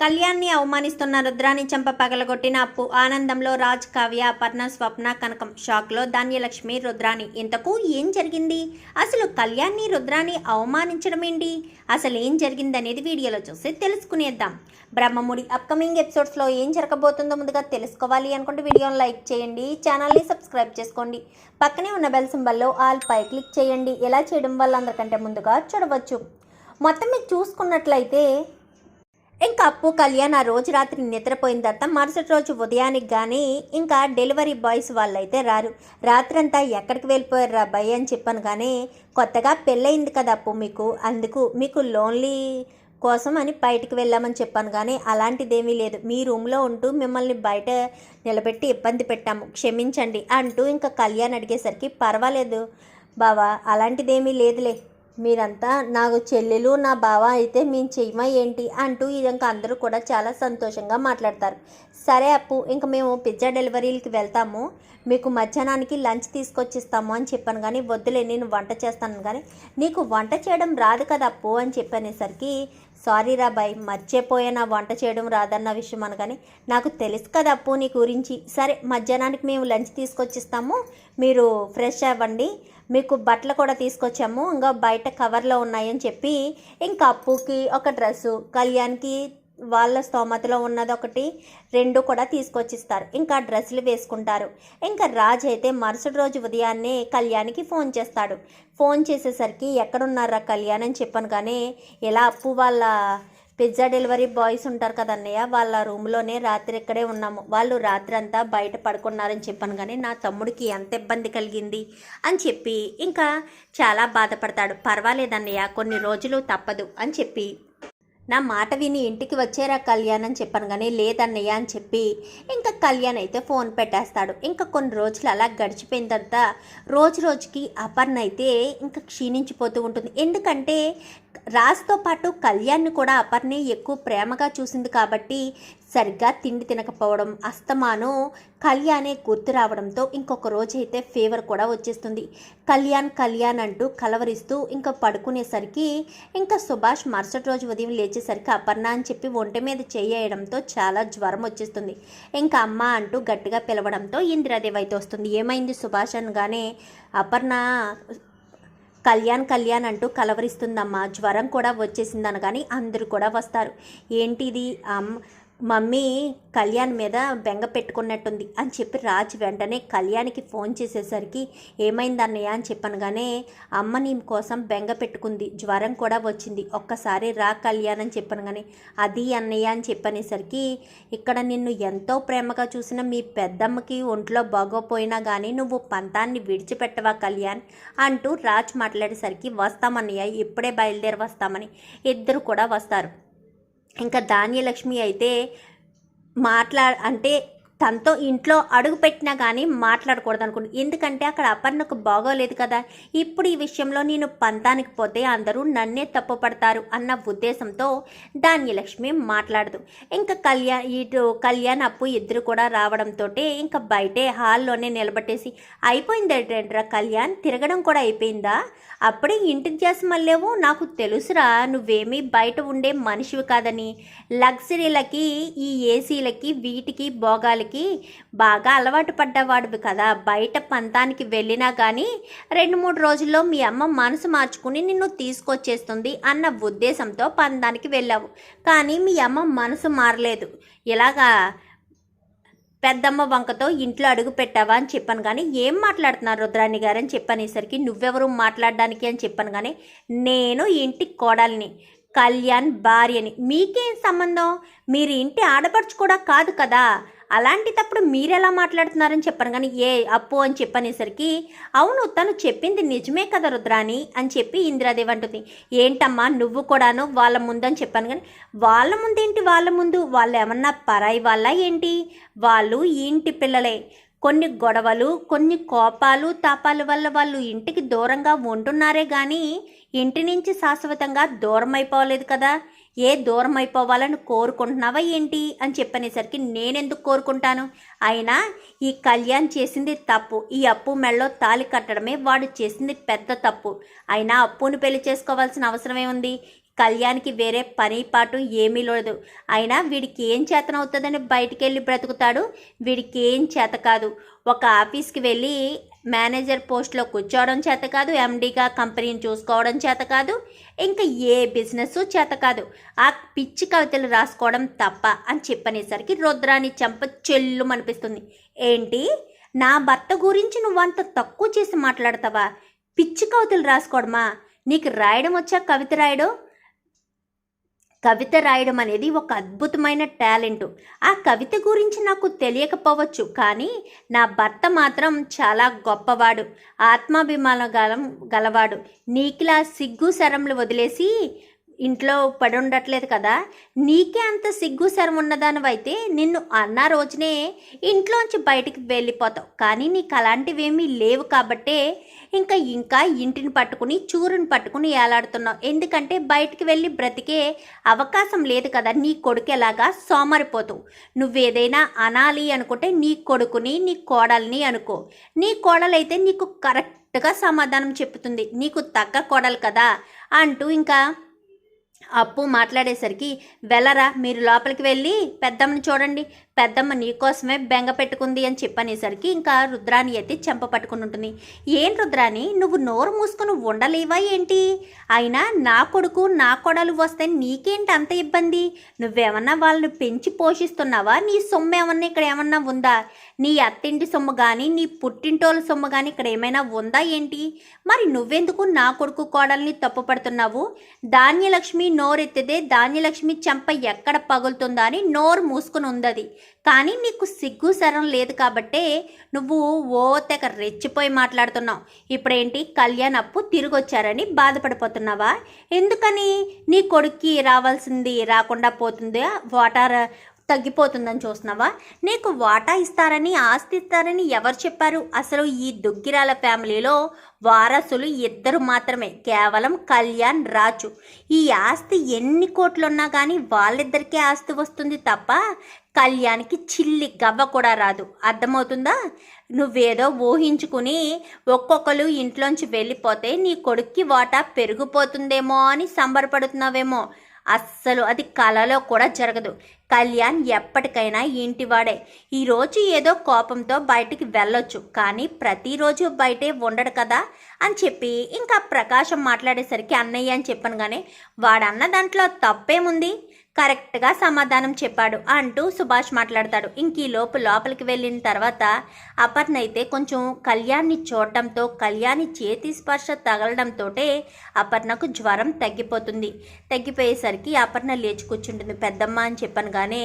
కళ్యాణ్ని అవమానిస్తున్న రుద్రాని చంప పగలగొట్టిన అప్పు ఆనందంలో రాజ్ కావ్య అపర్ణ స్వప్న కనకం షాక్లో ధాన్యలక్ష్మి రుద్రాని. ఇంతకు ఏం జరిగింది? అసలు కళ్యాణ్ని రుద్రాని అవమానించడం ఏంటి? అసలు ఏం జరిగిందనేది వీడియోలో చూసి తెలుసుకునేద్దాం. బ్రహ్మముడి అప్కమింగ్ ఎపిసోడ్స్లో ఏం జరగబోతుందో ముందుగా తెలుసుకోవాలి అనుకుంటే వీడియోని లైక్ చేయండి ఛానల్ని సబ్స్క్రైబ్ చేసుకోండి. పక్కనే ఉన్న బెల్ సింబల్లో ఆల్ పై క్లిక్ చేయండి. ఎలా చేయడం వల్ల అందరికంటే ముందుగా చూడవచ్చు. మొత్తం మీకు చూసుకున్నట్లయితే ఇంకా అప్పు కళ్యాణ్ ఆ రోజు రాత్రి నిద్రపోయిన తర్వాత మరుసటి రోజు ఉదయానికి కానీ ఇంకా డెలివరీ బాయ్స్ వాళ్ళైతే రారు. రాత్రంతా ఎక్కడికి వెళ్ళిపోయారు రా అని చెప్పాను కానీ కొత్తగా పెళ్ళయింది కదా అప్పు మీకు. అందుకు మీకు లోన్లీ కోసం అని బయటికి వెళ్ళామని చెప్పాను కానీ అలాంటిదేమీ లేదు. మీ రూమ్లో ఉంటూ మిమ్మల్ని బయట నిలబెట్టి ఇబ్బంది పెట్టాము. క్షమించండి అంటూ ఇంకా కళ్యాణ్ అడిగేసరికి పర్వాలేదు బావా అలాంటిదేమీ లేదులే. మీరంతా నాకు చెల్లెలు నా బావ అయితే మేము చెయ్యమా ఏంటి అంటూ ఇంకా అందరూ కూడా చాలా సంతోషంగా మాట్లాడతారు. సరే అప్పు ఇంక మేము పిజ్జా డెలివరీలకి వెళ్తాము. మీకు మధ్యాహ్నానికి లంచ్ తీసుకొచ్చిస్తాము అని చెప్పాను కానీ వద్దులే నేను వంట చేస్తాను కానీ నీకు వంట చేయడం రాదు కదా అప్పు అని చెప్పనేసరికి సారీ రా బాయ్ మర్చిపోయినా వంట చేయడం రాదన్న విషయం అనగానే నాకు తెలుసు కదా అప్పు నీ గురించి. సరే మధ్యాహ్నానికి మేము లంచ్ తీసుకొచ్చిస్తాము. మీరు ఫ్రెష్ అవ్వండి. మీకు బట్టలు కూడా తీసుకొచ్చాము. ఇంకా బయట కవర్లో ఉన్నాయని చెప్పి ఇంకా అప్పుకి ఒక డ్రెస్సు కళ్యాణ్కి వాళ్ళ స్తోమతలో ఉన్నది ఒకటి రెండు కూడా తీసుకొచ్చిస్తారు. ఇంకా డ్రెస్సులు వేసుకుంటారు. ఇంకా రాజ్ అయితే మరుసటి రోజు ఉదయాన్నే కళ్యాణ్కి ఫోన్ చేస్తాడు. ఫోన్ చేసేసరికి ఎక్కడున్నారా కళ్యాణ్? అని చెప్పాను కానీ ఇలా అప్పు వాళ్ళ పిజ్జా డెలివరీ బాయ్స్ ఉంటారు కదన్నయ్య వాళ్ళ రూమ్లోనే రాత్రి ఇక్కడే ఉన్నాము. వాళ్ళు రాత్రి అంతా బయట పడుకున్నారని చెప్పాను కానీ నా తమ్ముడికి ఎంత ఇబ్బంది కలిగింది అని చెప్పి ఇంకా చాలా బాధపడతాడు. పర్వాలేదన్నయ్య కొన్ని రోజులు తప్పదు అని చెప్పి. నా మాట విని ఇంటికి వచ్చేరా కళ్యాణ్ అని చెప్పాను కానీ లేదన్నయ్య అని చెప్పి ఇంకా కళ్యాణ్ అయితే ఫోన్ పెట్టేస్తాడు. ఇంకా కొన్ని రోజులు అలా గడిచిపోయిన తర్వాత రోజు రోజుకి అపర్ణ అయితే ఇంకా క్షీణించిపోతూ ఉంటుంది. ఎందుకంటే రాజ్తో పాటు కళ్యాణ్ని కూడా అపర్ణే ఎక్కువ ప్రేమగా చూసింది కాబట్టి సరిగ్గా తిండి తినకపోవడం అస్తమాను కళ్యాణే గుర్తు రావడంతో ఇంకొక రోజైతే ఫీవర్ కూడా వచ్చేస్తుంది. కళ్యాణ్ కళ్యాణ్ అంటూ కలవరిస్తూ ఇంకా పడుకునేసరికి ఇంకా సుభాష్ మరుసటి రోజు ఉదయం లేచేసరికి అపర్ణ అని చెప్పి ఒంటి మీద చేయడంతో చాలా జ్వరం వచ్చేస్తుంది. ఇంకా అమ్మ అంటూ గట్టిగా పిలవడంతో ఇందిరాదేవి అయితే వస్తుంది. ఏమైంది సుభాష్ అనగానే అపర్ణ కళ్యాణ్ కళ్యాణ్ అంటూ కలవరిస్తుందమ్మా. జ్వరం కూడా వచ్చేసింది అనగాని అందరూ కూడా వస్తారు. ఏంటిది? అమ్ మమ్మీ కళ్యాణ్ మీద బెంగ పెట్టుకున్నట్టుంది అని చెప్పి రాజ్ వెంటనే కళ్యాణ్కి ఫోన్ చేసేసరికి ఏమైంది అన్నయ్య? అని చెప్పనగానే అమ్మ నీ కోసం బెంగ పెట్టుకుంది జ్వరం కూడా వచ్చింది ఒక్కసారి రా కళ్యాణ్ అని చెప్పాను కానీ అది అన్నయ్య అని చెప్పనేసరికి ఇక్కడ నిన్ను ఎంతో ప్రేమగా చూసిన మీ పెద్దమ్మకి ఒంట్లో బాగోపోయినా కానీ నువ్వు పంతాన్ని విడిచిపెట్టవా కళ్యాణ్? అంటూ రాజ్ మాట్లాడేసరికి వస్తామన్నయ్య ఇప్పుడే బయలుదేరి వస్తామని. ఇద్దరు కూడా వస్తారు. ఇంకా ధాన్యలక్ష్మి అయితే మాట్లా అంటే తనతో ఇంట్లో అడుగు పెట్టినా కానీ మాట్లాడకూడదు అనుకుంటు ఎందుకంటే అక్కడ అపర్ణకు బాగోలేదు కదా. ఇప్పుడు ఈ విషయంలో నేను పంతానికి పోతే అందరూ నన్నే తప్పుపడతారు అన్న ఉద్దేశంతో ధాన్యలక్ష్మి మాట్లాడదు. ఇంకా కళ్యాణ్ ఇటు కళ్యాణ్ అప్పు ఇద్దరు కూడా రావడంతో ఇంకా బయటే హాల్లోనే నిలబట్టేసి అయిపోయిందేంట్రా కళ్యాణ్ తిరగడం కూడా అయిపోయిందా? అప్పుడే ఇంటికి చేసి మళ్ళేవో నాకు తెలుసురా నువ్వేమీ బయట ఉండే మనిషివి కాదని. లగ్జరీలకి ఈ ఏసీలకి వీటికి భోగాలకి బాగా అలవాటు పడ్డవాడివి కదా. బయట పంతానికి వెళ్ళినా కానీ రెండు మూడు రోజుల్లో మీ అమ్మ మనసు మార్చుకుని నిన్ను తీసుకొచ్చేస్తుంది అన్న ఉద్దేశంతో పందానికి వెళ్ళావు. కానీ మీ అమ్మ మనసు మారలేదు. ఇలాగా పెద్దమ్మ వంకతో ఇంట్లో అడుగు పెట్టావా అని చెప్పాను కానీ ఏం మాట్లాడుతున్నారు రుద్రాణి గారు అని చెప్పనేసరికి నువ్వెవరు మాట్లాడడానికి అని చెప్పాను కానీ నేను ఇంటి కోడల్ని కళ్యాణ్ భార్యని. మీకేం సంబంధం? మీరు ఇంటి ఆడపడుచు కూడా కాదు కదా. అలాంటిటప్పుడు మీరెలా మాట్లాడుతున్నారని చెప్పాను కానీ ఏ అప్పు అని చెప్పనేసరికి అవును తను చెప్పింది నిజమే కదా రుద్రాని అని చెప్పి ఇందిరాదేవి అంటుంది. ఏంటమ్మా నువ్వు కూడాను వాళ్ళ ముందు అని చెప్పాను కానీ వాళ్ళ ముందు వాళ్ళ ముందు? వాళ్ళు ఏమన్నా పరాయి వాళ్ళ ఏంటి? వాళ్ళు ఇంటి పిల్లలే. కొన్ని గొడవలు కొన్ని కోపాలు తాపాల వల్ల వాళ్ళు ఇంటికి దూరంగా ఉంటున్నారే కానీ ఇంటి నుంచి శాశ్వతంగా దూరం అయిపోలేదు కదా. ఏ దూరం అయిపోవాలని కోరుకుంటున్నావా ఏంటి అని చెప్పనేసరికి నేనెందుకు కోరుకుంటాను? అయినా ఈ కళ్యాణ్ చేసింది తప్పు. ఈ అప్పు మెళ్ళలో తాలి కట్టడమే వాడు చేసింది పెద్ద తప్పు. అయినా అప్పును పెళ్ళి చేసుకోవాల్సిన అవసరమే ఉంది. కళ్యాణ్కి వేరే పని పాటు ఏమీ లేదు. అయినా వీడికి ఏం చేతనవుతుందని బయటికి వెళ్ళి బ్రతుకుతాడు? వీడికి ఏం చేత కాదు. ఒక ఆఫీస్కి వెళ్ళి మేనేజర్ పోస్ట్లో కూర్చోవడం చేత కాదు ఎండీగా కంపెనీని చూసుకోవడం చేత కాదు ఇంకా ఏ బిజినెస్ చేత కాదు. ఆ పిచ్చి కవితలు రాసుకోవడం తప్ప అని చెప్పనేసరికి రుద్రాని చెంప చెల్లు అనిపిస్తుంది ఏంటి? నా భర్త గురించి నువ్వు అంత తక్కువ చేసి మాట్లాడతావా? పిచ్చి కవితలు రాసుకోవడమా? నీకు రాయడం వచ్చా కవిత రాయడం? కవిత రాయడం అనేది ఒక అద్భుతమైన టాలెంట్. ఆ కవిత గురించి నాకు తెలియకపోవచ్చు కానీ నా భర్త మాత్రం చాలా గొప్పవాడు ఆత్మాభిమానం గలం గలవాడు. నీకిలా సిగ్గు శరంలు వదిలేసి ఇంట్లో పడి ఉండట్లేదు కదా నీకే అంత సిగ్గు శరం ఉన్నదానివైతే నిన్ను అన్న రోజునే ఇంట్లోంచి బయటికి వెళ్ళిపోతావు. కానీ నీకు అలాంటివేమీ లేవు కాబట్టే ఇంకా ఇంకా ఇంటిని పట్టుకుని చూరుని పట్టుకుని ఏలాడుతున్నావు. ఎందుకంటే బయటికి వెళ్ళి బ్రతికే అవకాశం లేదు కదా నీ కొడుకు ఎలాగా సోమరిపోతావు. నువ్వేదైనా అనాలి అనుకుంటే నీ కొడుకుని నీ కోడల్ని అనుకో. నీ కోడలైతే నీకు కరెక్ట్గా సమాధానం చెప్తుంది. నీకు తగ్గ కోడలు కదా అంటూ ఇంకా అప్పు మాట్లాడేసరికి వెళ్ళరా మీరు లోపలికి వెళ్ళి పెద్దమ్మని చూడండి. పెద్దమ్మ నీకోసమే బెంగ పెట్టుకుంది అని చెప్పనేసరికి ఇంకా రుద్రాని ఎత్తి చెంప పట్టుకుని ఉంటుంది. ఏం రుద్రాని? నువ్వు నోరు మూసుకుని ఉండలేవా ఏంటి? అయినా నా కొడుకు నా కొడలు వస్తే నీకేంటి అంత ఇబ్బంది? నువ్వేమన్నా వాళ్ళని పెంచి పోషిస్తున్నావా? నీ సొమ్ము ఏమన్నా ఇక్కడ ఏమన్నా ఉందా? నీ అత్తింటి సొమ్ము కానీ నీ పుట్టింటోళ్ళ సొమ్ము కానీ ఇక్కడ ఏమైనా ఉందా ఏంటి? మరి నువ్వెందుకు నా కొడుకు కోడల్ని తప్పు పడుతున్నావు? ధాన్యలక్ష్మి నోరెత్తితే ధాన్యలక్ష్మి చెంప ఎక్కడ పగులుతుందా అని నోరు మూసుకుని ఉందది. కానీ నీకు సిగ్గు సరం లేదు కాబట్టే నువ్వు ఓ తెగ రెచ్చిపోయి మాట్లాడుతున్నావు. ఇప్పుడేంటి? కళ్యాణ్ అప్పు తిరిగి వచ్చారని బాధపడిపోతున్నావా? ఎందుకని? నీ కొడుక్కి రావాల్సింది రాకుండా పోతుంది? వాటర్ తగ్గిపోతుందని చూస్తున్నావా? నీకు వాటా ఇస్తారని ఆస్తి ఇస్తారని ఎవరు చెప్పారు? అసలు ఈ దుగ్గిరాల ఫ్యామిలీలో వారసులు ఇద్దరు మాత్రమే. కేవలం కళ్యాణ్ రాజు. ఈ ఆస్తి ఎన్ని కోట్లున్నా కానీ వాళ్ళిద్దరికే ఆస్తి వస్తుంది తప్ప కళ్యాణ్కి చిల్లి గవ్వ కూడా రాదు. అర్థమవుతుందా? నువ్వేదో ఊహించుకుని ఒక్కొక్కరు ఇంట్లోంచి వెళ్ళిపోతే నీ కొడుక్కి వాటా పెరిగిపోతుందేమో అని సంబరపడుతున్నావేమో. అస్సలు అది కలలో కూడా జరగదు. కళ్యాణ్ ఎప్పటికైనా ఇంటివాడే. ఈరోజు ఏదో కోపంతో బయటికి వెళ్ళొచ్చు కానీ ప్రతిరోజు బయటే ఉండడు కదా అని చెప్పి ఇంకా ప్రకాశం మాట్లాడేసరికి అన్నయ్య అని చెప్పాను కానీ వాడన్న దాంట్లో తప్పేముంది? కరెక్ట్గా సమాధానం చెప్పాడు అంటూ సుభాష్ మాట్లాడతాడు. ఇంక ఈ లోపు లోపలికి వెళ్ళిన తర్వాత అపర్ణ అయితే కొంచెం కళ్యాణ్ని చూడటంతో కళ్యాణి చేతి స్పర్శ తగలడంతో అపర్ణకు జ్వరం తగ్గిపోతుంది. తగ్గిపోయేసరికి అపర్ణ లేచి కూర్చుంటుంది. పెద్దమ్మ అని చెప్పాను కానీ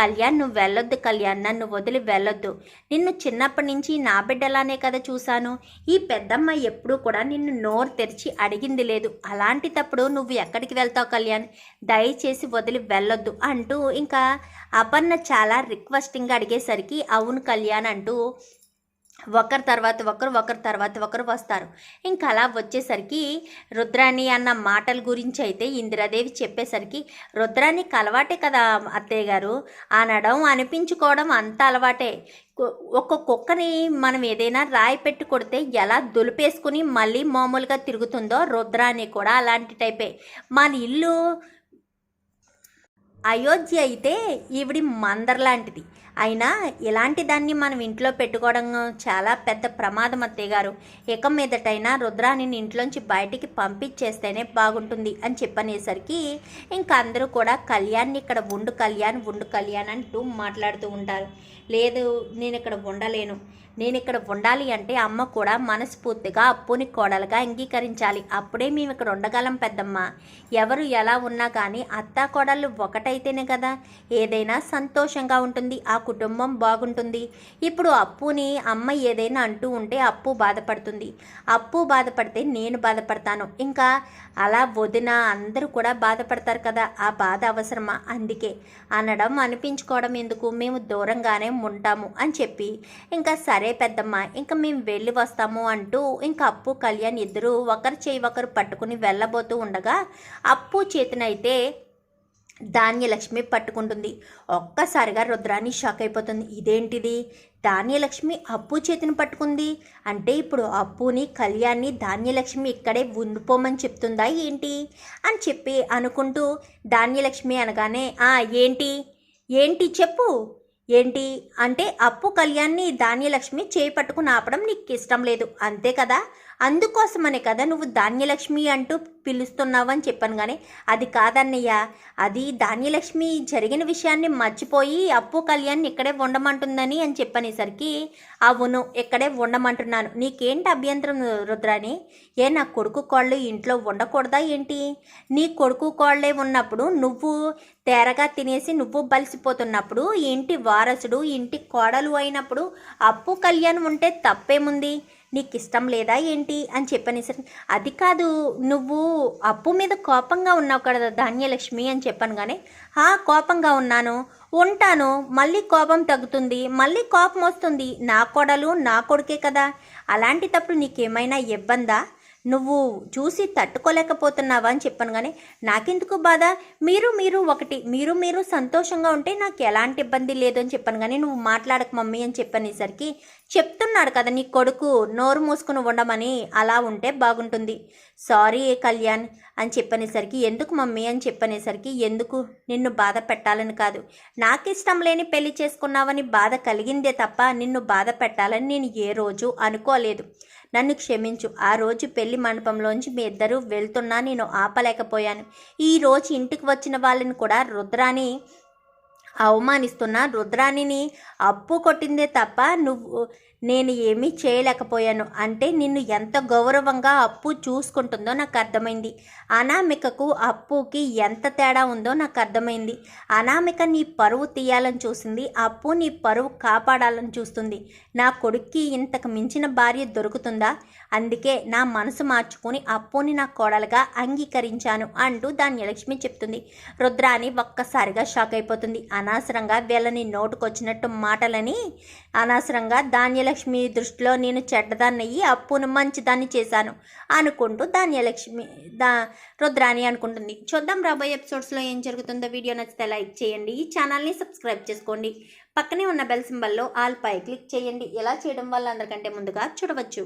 కళ్యాణ్ నువ్వు వెళ్ళొద్దు కళ్యాణ్ నన్ను వదిలి వెళ్ళొద్దు. నిన్ను చిన్నప్పటి నుంచి నా బిడ్డలానే కదా చూశాను. ఈ పెద్దమ్మ ఎప్పుడూ కూడా నిన్ను నోరు తెరిచి అడిగింది లేదు. అలాంటి తప్పుడు నువ్వు ఎక్కడికి వెళ్తావు కళ్యాణ్? దయచేసి వదిలి వెళ్ళొద్దు అంటూ ఇంకా అపర్ణ చాలా రిక్వెస్టింగ్గా అడిగేసరికి అవును కళ్యాణ్ అంటూ ఒకరి తర్వాత ఒకరు ఒకరి తర్వాత ఒకరు వస్తారు. ఇంకా అలా వచ్చేసరికి రుద్రాణి అన్న మాటల గురించి అయితే ఇందిరాదేవి చెప్పేసరికి రుద్రానికి అలవాటే కదా అత్తయ్య గారు? అనడం అనిపించుకోవడం అంత అలవాటే. ఒక కుక్కని మనం ఏదైనా రాయి పెట్టి కొడితే ఎలా దులిపేసుకుని మళ్ళీ మామూలుగా తిరుగుతుందో రుద్రాని కూడా అలాంటి టైపే. మన ఇల్లు అయోధ్య అయితే ఈవిడి మందర్ లాంటిది. అయినా ఇలాంటి దాన్ని మనం ఇంట్లో పెట్టుకోవడం చాలా పెద్ద ప్రమాదం అత్తయ్య గారు. ఇక మీదటైనా రుద్రాని ఇంట్లోంచి బయటికి పంపించేస్తేనే బాగుంటుంది అని చెప్పనేసరికి ఇంకా అందరూ కూడా కళ్యాణ్ని ఇక్కడ ఉండు కళ్యాణ్ ఉండు కళ్యాణ్ అంటూ మాట్లాడుతూ ఉంటారు. లేదు నేను ఇక్కడ ఉండలేను. నేను ఇక్కడ ఉండాలి అంటే అమ్మ కూడా మనస్ఫూర్తిగా అప్పుని కోడలుగా అంగీకరించాలి. అప్పుడే మేము ఇక్కడ ఉండగలం పెద్దమ్మ. ఎవరు ఎలా ఉన్నా కానీ అత్త కోడళ్ళు ఒకటైతేనే కదా. ఏదైనా సంతోషంగా ఉంటుంది ఆ కుటుంబం బాగుంటుంది. ఇప్పుడు అప్పుని అమ్మ ఏదైనా అంటూ ఉంటే అప్పు బాధపడుతుంది. అప్పు బాధపడితే నేను బాధపడతాను. ఇంకా అలా వదిన అందరూ కూడా బాధపడతారు కదా. ఆ బాధ అవసరమా? అందుకే. అనడం అనిపించుకోవడం ఎందుకు? మేము దూరంగానే ఉంటాము అని చెప్పి. ఇంకా సరే పెద్దమ్మ ఇంకా మేము వెళ్ళి వస్తాము అంటూ ఇంకా అప్పు కళ్యాణ్ ఇద్దరు ఒకరు చేయి ఒకరు పట్టుకుని వెళ్ళబోతూ ఉండగా అప్పు చేతినైతే ధాన్యలక్ష్మి పట్టుకుంటుంది. ఒక్కసారిగా రుద్రాని షాక్ అయిపోతుంది. ఇదేంటిది? ధాన్యలక్ష్మి అప్పు చేతిని పట్టుకుంది? అంటే ఇప్పుడు అప్పుని కళ్యాణ్ని ధాన్యలక్ష్మి ఇక్కడే ఉండిపోమని చెప్తుందా ఏంటి? అని చెప్పి అనుకుంటూ ధాన్యలక్ష్మి అనగానే ఏంటి? ఏంటి చెప్పు? ఏంటి? అంటే అప్పు కళ్యాణ్ని ధాన్యలక్ష్మి చేయి పట్టుకుని ఆపడం నీకు ఇష్టం లేదు. అంతే కదా? అందుకోసమనే కదా నువ్వు ధాన్యలక్ష్మి అంటూ పిలుస్తున్నావు అని చెప్పాను కానీ అది కాదన్నయ్య. అది ధాన్యలక్ష్మి జరిగిన విషయాన్ని మర్చిపోయి అప్పు కళ్యాణ్ ఇక్కడే ఉండమంటుందని అని చెప్పనేసరికి అవును ఇక్కడే ఉండమంటున్నాను నీకేంటి అభ్యంతరం రుద్రాని ఏ నా కొడుకు కోళ్ళు ఇంట్లో ఉండకూడదా ఏంటి? నీ కొడుకు కోళ్ళే ఉన్నప్పుడు నువ్వు తేరగా తినేసి నువ్వు బలిసిపోతున్నప్పుడు ఇంటి వారసుడు ఇంటి కోడలు అయినప్పుడు అప్పు కళ్యాణ్ ఉంటే తప్పేముంది? నీకు ఇష్టం లేదా ఏంటి అని చెప్పనేసరి అది కాదు నువ్వు అప్పు మీద కోపంగా ఉన్నావు కదా ధాన్యలక్ష్మి అని చెప్పాను కానీ ఆ కోపంగా ఉన్నాను ఉంటాను మళ్ళీ కోపం తగ్గుతుంది మళ్ళీ కోపం వస్తుంది నా కొడలు నా కొడుకే కదా అలాంటి తప్పుడు నీకేమైనా ఇబ్బందా? నువ్వు చూసి తట్టుకోలేకపోతున్నావా అని చెప్పాను కానీ నాకెందుకు బాధ? మీరు మీరు ఒకటి మీరు మీరు సంతోషంగా ఉంటే నాకు ఎలాంటి ఇబ్బంది లేదు అని చెప్పాను కానీ నువ్వు మాట్లాడక మమ్మీ అని చెప్పనేసరికి చెప్తున్నాడు కదా నీ కొడుకు నోరు మూసుకుని ఉండమని అలా ఉంటే బాగుంటుంది. సారీ కళ్యాణ్ అని చెప్పనేసరికి ఎందుకు మమ్మీ అని చెప్పనేసరికి ఎందుకు? నిన్ను బాధ పెట్టాలని కాదు. నాకు ఇష్టం లేని పెళ్ళి చేసుకున్నావని బాధ కలిగిందే తప్ప నిన్ను బాధ పెట్టాలని నేను ఏ రోజు అనుకోలేదు. నన్ను క్షమించు. ఆ రోజు పెళ్ళి మండపంలోంచి మీ ఇద్దరూ వెళ్తున్నా నేను ఆపలేకపోయాను. ఈ రోజు ఇంటికి వచ్చిన వాళ్ళని కూడా రుద్రాని అవమానిస్తున్న రుద్రాణిని అప్పు కొట్టిందే తప్ప నువ్వు నేను ఏమీ చేయలేకపోయాను. అంటే నిన్ను ఎంత గౌరవంగా అప్పు చూసుకుంటుందో నాకు అర్థమైంది. అనామికకు అప్పుకి ఎంత తేడా ఉందో నాకు అర్థమైంది. అనామిక నీ పరువు తీయాలని చూసింది. అప్పు నీ పరువు కాపాడాలని చూస్తుంది. నా కొడుక్కి ఇంతకు మించిన భార్య దొరుకుతుందా? అందుకే నా మనసు మార్చుకుని అప్పుని నా కోడలుగా అంగీకరించాను అంటూ ధాన్యలక్ష్మి చెప్తుంది. రుద్రాని ఒక్కసారిగా షాక్ అయిపోతుంది. అనవసరంగా వీళ్ళని నోటుకొచ్చినట్టు మాటలని అనవసరంగా ధాన్యలక్ష్మి దృష్టిలో నేను చెడ్డదాన్నయ్యి అప్పును మంచిదాన్ని చేశాను అనుకుంటూ ధాన్యలక్ష్మి దా రుద్రాని అనుకుంటుంది. చూద్దాం రాబోయే ఎపిసోడ్స్లో ఏం జరుగుతుందో. వీడియో నచ్చితే లైక్ చేయండి. ఈ ఛానల్ని సబ్స్క్రైబ్ చేసుకోండి. పక్కనే ఉన్న బెల్ సింబల్లో ఆల్ పై క్లిక్ చేయండి. ఎలా చేయడం వల్ల అందరికంటే ముందుగా చూడవచ్చు.